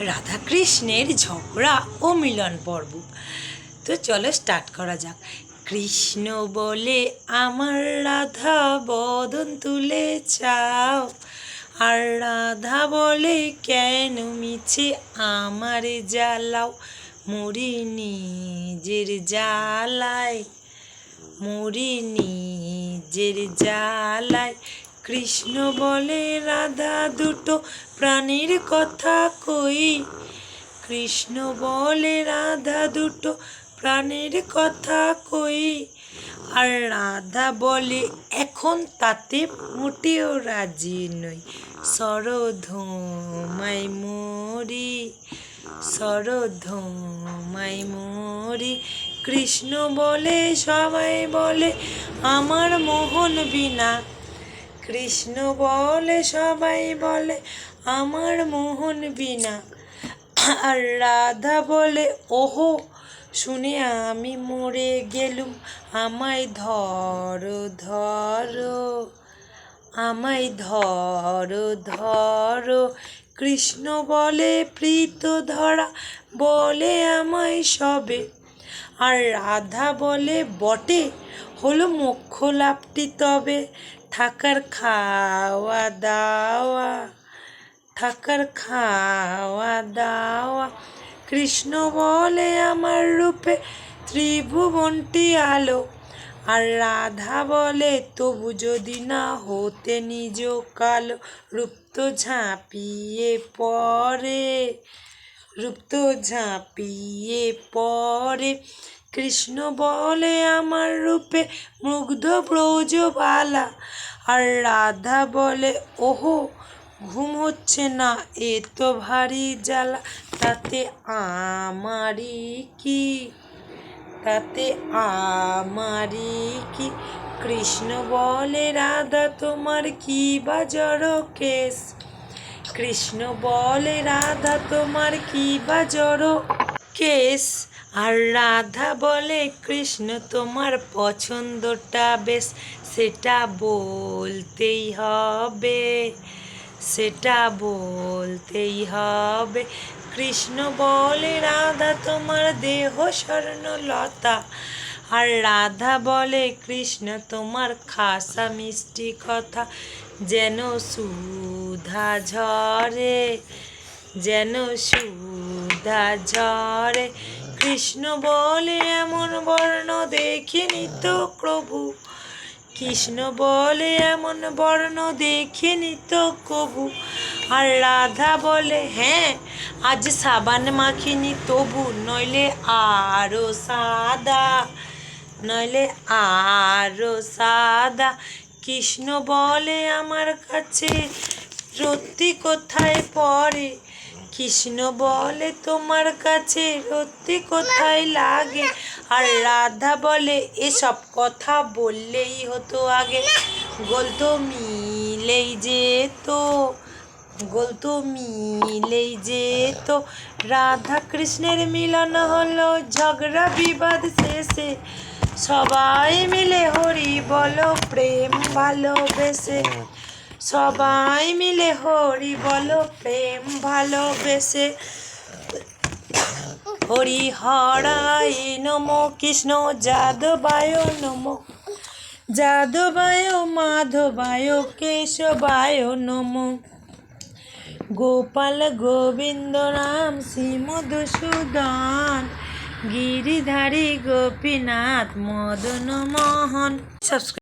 রাধাকৃষ্ণের ঝগড়া ও মিলন পর্ব। তো চলো স্টার্ট করা যাক। কৃষ্ণ বলে, আমার রাধা বদন তুলে চাও। আর রাধা বলে, কেন মিছে আমারে জ্বালাও? মরি নিজের জ্বালায়। মরি নিজের জ্বালায়। কৃষ্ণ বলে, রাধা দুটো প্রাণীর কথা কই? কৃষ্ণ বলে, রাধা দুটো প্রাণের কথা কই? আর রাধা বলে, এখন তাতে মোটেও রাজি নই। সরধমাই মরি সরধমাই মরি। কৃষ্ণ বলে, সবাই বলে, আমার মোহন বিনা কৃষ্ণ বলে, সবাই বলে, আমার মোহন বিনা। আর রাধা বলে, ওহো, শুনে আমি মরে গেলুম। আমায় ধরো ধরো, আমায় ধরো ধরো। কৃষ্ণ বলে, প্রীত ধরা, বলে আমায় সবে। আর রাধা বলে, বটে, হলো মোক্ষ লাভটি তবে। থাকার খাওয়া দাওয়া, থাকার খাওয়া দাওয়া। কৃষ্ণ বলে আমার রূপে ত্রিভুবনটি আলো, আর রাধা বলে তবু যদি না হতে নিজ কালো রূপ তো ঝাঁপিয়ে পরে রূপ তো ঝাঁপিয়ে পড়ে। কৃষ্ণ বলে আমার রূপে মুগ্ধ ব্রজবালা। আর রাধা বলে, ওহো, ঘুম হচ্ছে না, এ তো ভারী জ্বালা। তাতে আমারই কি, তাতে আমারই কি? কৃষ্ণ বলে, রাধা, তোমার কি বা জড় কেশ? কৃষ্ণ বলে, রাধা, তোমার কি বা জড় কেস আর রাধা বলে, কৃষ্ণ, তোমার পছন্দটা বেশ, সেটা বলতেই হবে, সেটা বলতেই হবে। কৃষ্ণ বলে, রাধা, তোমার দেহ স্বর্ণলতা আর রাধা বলে, কৃষ্ণ, তোমার খাসা মিষ্টি কথা যেন সুধা ঝরে, যেন সুধা ঝরে। কৃষ্ণ বলে এমন বর্ণ দেখিনি তো প্রভু। কৃষ্ণ বলে এমন বর্ণ দেখিনি তো কবু। আর রাধা বলে হ্যাঁ আজ সাবান মাখিনি তবু, নইলে আরও সাদা, নইলে আরও সাদা। কৃষ্ণ বলে, আমার কাছে রত্তি কোথায় পড়ে? কৃষ্ণ বলে, তোমার কাছে রত্তি কোথায় লাগে? আর রাধা বলে, এসব কথা বললেই হতো আগে। গোল তো মিলেই যেত, গোল তো মিলেই যেত। রাধা কৃষ্ণের মিলন হলো, ঝগড়া বিবাদ শেষে। সবাই মিলে হরি বলো, প্রেম ভালোবেসে। সবাই মিলে হরি বলো, প্রেম ভালোবেসে। হরি হরায় নম কৃষ্ণ, যাদবায় নম। যাদবায় মাধবায়, কেশবায় নম। গোপাল গোবিন্দ রাম শ্রী মধুসূদন গিরিধারী গোপীনাথ মদন মোহন সাবস্ক্রাইব